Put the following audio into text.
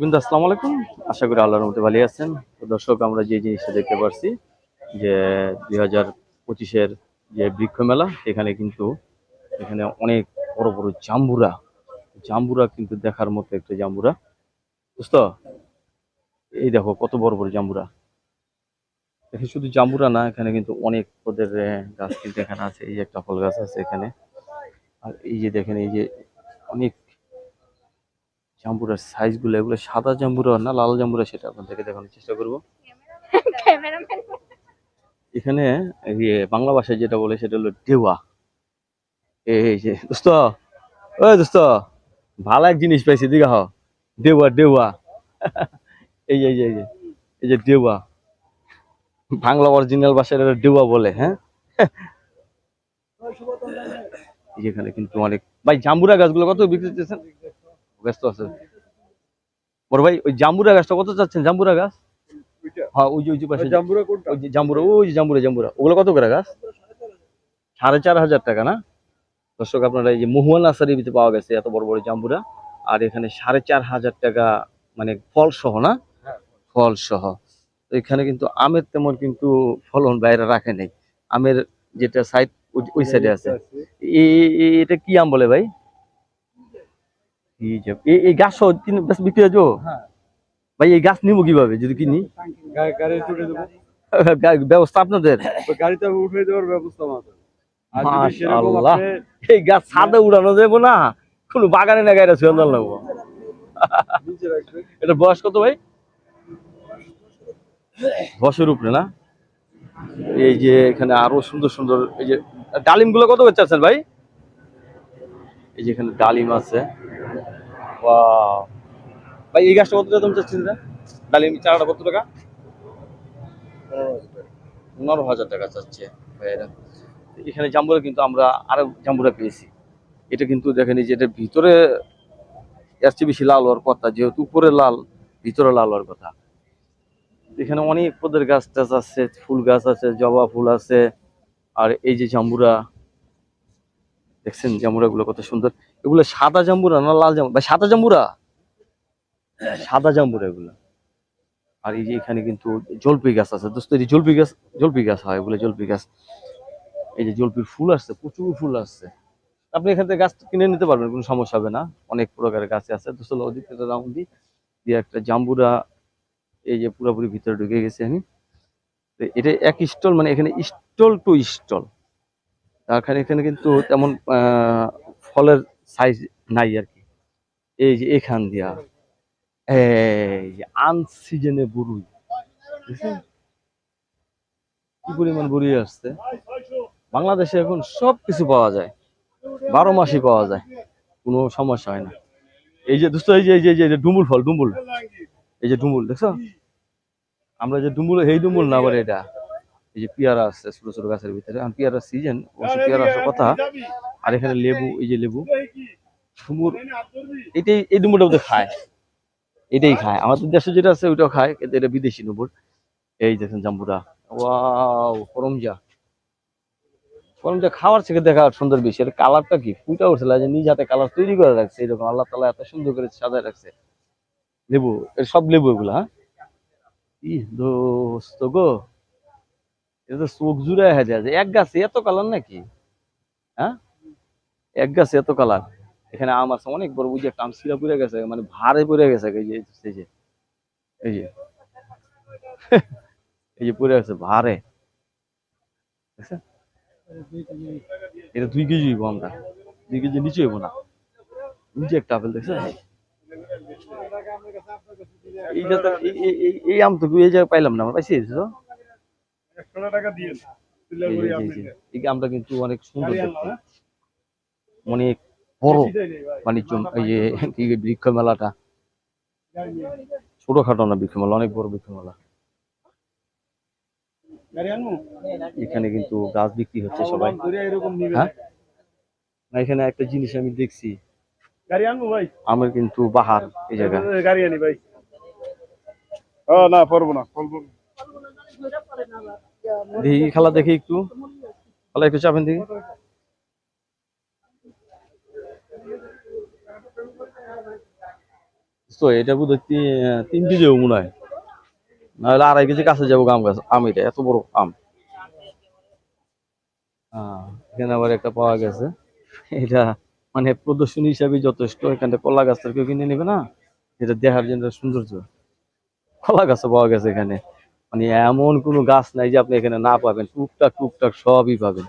বন্ধু আসসালামু আলাইকুম। আশা করি আল্লাহর মধ্যে ভালো আছেন। দর্শক, আমরা যে জিনিসটা দেখতে পারছি যে দুই হাজার পঁচিশের যে বৃক্ষ মেলা, এখানে কিন্তু এখানে অনেক বড় বড় জাম্বুরা জাম্বুরা কিন্তু দেখার মতো একটা জাম্বুরা। বুঝতো এই দেখো কত বড় বড় জাম্বুরা। এখানে শুধু জাম্বুরা না, এখানে কিন্তু অনেক ওদের গাছ কিন্তু এখানে আছে। এই একটা ফল গাছ আছে এখানে। আর এই যে দেখেন, এই যে অনেক জাম্বুরার সাইজগুলো এগুলো সাদা জাম্বুরা না লাল জাম্বুরা সেটা আপনাদেরকে দেখানোর চেষ্টা করব। এখানে বাংলা ভাষায় যেটা বলে সেটা হলো ডেওয়া। এই যে দোস্ত ভালো এক জিনিস পাইছি দিঘা হ ডেওয়া ডেওয়া। এই যে এই যে এই যে ডেওয়া। বাংলা অরিজিনাল ভাষায় এটা ডেওয়া বলে হ্যাঁ? এখানে কিন্তু অনেক ভাই জাম্বুরা গাছগুলো কত বিক্রি করতেছেন ব্যস্ত আছে। বড় ভাই ওই জাম্বুরা গাছটা কত চাচ্ছেন? জাম্বুরা গাছ? হ্যাঁ ওই যে ওই যে পাশে। জাম্বুরা কোনটা? ওই যে জাম্বুরা ওই যে জাম্বুরা জাম্বুরা। ওগুলো কত করে গাছ? সাড়ে চার হাজার টাকা না? দর্শক আপনারা এই যে মহুয়া নার্সারির ভিতরে পাওয়া গেছে এত বড় বড় জাম্বুরা। আর এখানে সাড়ে চার হাজার টাকা মানে ফল সহ না? হ্যাঁ। ফল সহ এখানে কিন্তু আমের তেমন কিন্তু ফলন বাইরে রাখে নেই। আমের যেটা সাইড ওই সাইডে আছে। এটা কি আম বলে ভাই? এই গাছ বিক্রি হয়। ভাই এই গাছ নিবো কীভাবে? যদি কিনি। ব্যবস্থা আপনাদের? গাড়িতে উঠে দেওয়ার ব্যবস্থা এই গাছ ছাদে উড়ানো যাব না। কোনো বাগানে না গাড়ি লাগবো। এটা বয়স কত ভাই? বছর উপরে না? এই যে এখানে আরও সুন্দর সুন্দর এই যে ডালিমগুলো কত করে চাচ্ছেন ভাই? এই যে এখানে ডালিম আছে! ভাই, এই গাছটা কত টাকা দাম চাচ্ছেন এটা? ডালিম চারাটা কত টাকা? পনেরো হাজার টাকা চাচ্ছে, ভাইয়েরা। এখানে জাম্বুরা কিন্তু আমরা আরও জাম্বুরা পেয়েছি। এটা কিন্তু দেখেন যে এটার ভিতরে এর চেয়ে বেশি লাল হওয়ার কথা, যেহেতু উপরে লাল, ভিতরে লাল হওয়ার কথা। এখানে অনেক পদের গাছ টাছ আছে, ফুল গাছ আছে, জবা ফুল আছে, আর এই যে জাম্বুরা দেখছেন জাম্বুরা গুলো কত সুন্দর। এগুলো সাদা জাম্বুরা না লাল জাম্বুরা ভাই, সাদা জাম্বুরা? সাদা জাম্বুরা এগুলো। আর এই যে এখানে কিন্তু জলপি গাছ আছে। দোস্ত, এই জলপি গাছ জলপি গাছ হয় এগুলো, জলপি গাছ। এই যে জলপির ফুল আসছে, প্রচুর ফুল আসছে। আপনি এখান থেকে গাছ কিনে নিতে পারবেন, কোনো সমস্যা হবে না। অনেক প্রকারের গাছ আছে। দোস্ত রাউন্ড দিই দিয়ে একটা জাম্বুরা এই যে পুরোপুরি ভিতরে ঢুকে গেছে আমি তো এটা এক স্টল মানে এখানে স্টল টু স্টল। এখানে এখানে কিন্তু তেমন ফলের সাইজ নাই আর কি। এই যে এখান দিয়া। এই আনসিজনে বুঝছেন? কি পরিমাণ বরুই আসছে। বাংলাদেশে এখন সব কিছু পাওয়া যায়। বারো মাসই পাওয়া যায়। কোনো সমস্যা হয় না। এই যে দোস্ত, এই যে, এই যে- ডুমুল ফল ডুমুল এই যে ডুমুল দেখছ? আমরা যে ডুমুল এই ডুমুল না আবার এটা। এই যে পেয়ারা আছে ছোট ছোট গাছের ভিতরে। আর পেয়ারা সিজন অবশ্য পেয়ারা আসার কথা। আর এখানে লেবু এই যে লেবু। ডুমুর এটাই এই ডুমুরটা ওদের খায়। এটাই খায়। আমাদের দেশে যেটা আছে ওইটাও খায় কিন্তু এটা বিদেশি ডুমুর এই দেখেন জাম্বুরা ওয়াও করমজা করমজা খাওয়ার থেকে দেখা সুন্দর বেশি। এর কালারটা কি? ফুটা উঠছে যে নিজ হাতে কালার তৈরি করে রাখছে এরকম। আল্লাহ তালা এত সুন্দর করে সাজায় রাখছে। লেবু এর সব লেবু এগুলো হ্যাঁ? ই দোস্ত গো। এটা তো চোখ জুড়ে হয়ে যায় এক গাছে এত কালার নাকি? হ্যাঁ? এক গাছে এত কালার এখানে আম আছে অনেক বড় বুঝে একটা আম সিরা পড়ে গেছে মানে ভারে পড়ে গেছে, এই যে এই যে এই যে। পড়ে গেছে, ভারে। এটা দুই কেজি হইব আমরা। দুই কেজি নিচে হইব না। নিচে একটা আপেল দেখছে এই আম তো এই জায়গায় পাইলাম না, আমরা পাইছি টাকা দিয়ে কিন্তু অনেক সুন্দর দেখতে। অনেক বড় বাণিজ্য এই যে বৃক্ষ মেলাটা। ছোটখাটো না বৃক্ষ মেলা অনেক বড় বৃক্ষ মেলা। এখানে কিন্তু গাছ বিক্রি হচ্ছে সবাই। হ্যাঁ? না এখানে একটা জিনিস আমি দেখছি। গাড়ি আনব ভাই? আমের কিন্তু বাহার এই জায়গা। গাড়ি আনি ভাই। না পারব না। দেখি, খেলা দেখি একটু। খেলা একটু চাপেন দেখি। এটা বোধ হয় তিন কেজি মনে হয়। নাহলে আড়াই কেজি কাছে যাব আম গাছ, আম এটা, এত বড় আম। এখানে আবার একটা পাওয়া গেছে। এটা মানে প্রদর্শনী হিসাবে যথেষ্ট। এখানে কলা গাছের কেউ কিনে নেবে না। এটা দেখার জন্য সৌন্দর্য। কলা গাছও পাওয়া গেছে এখানে। মানে এমন কোনো গাছ নাই যে আপনি এখানে না পাবেন। টুকটাক টুকটাক সবই পাবেন।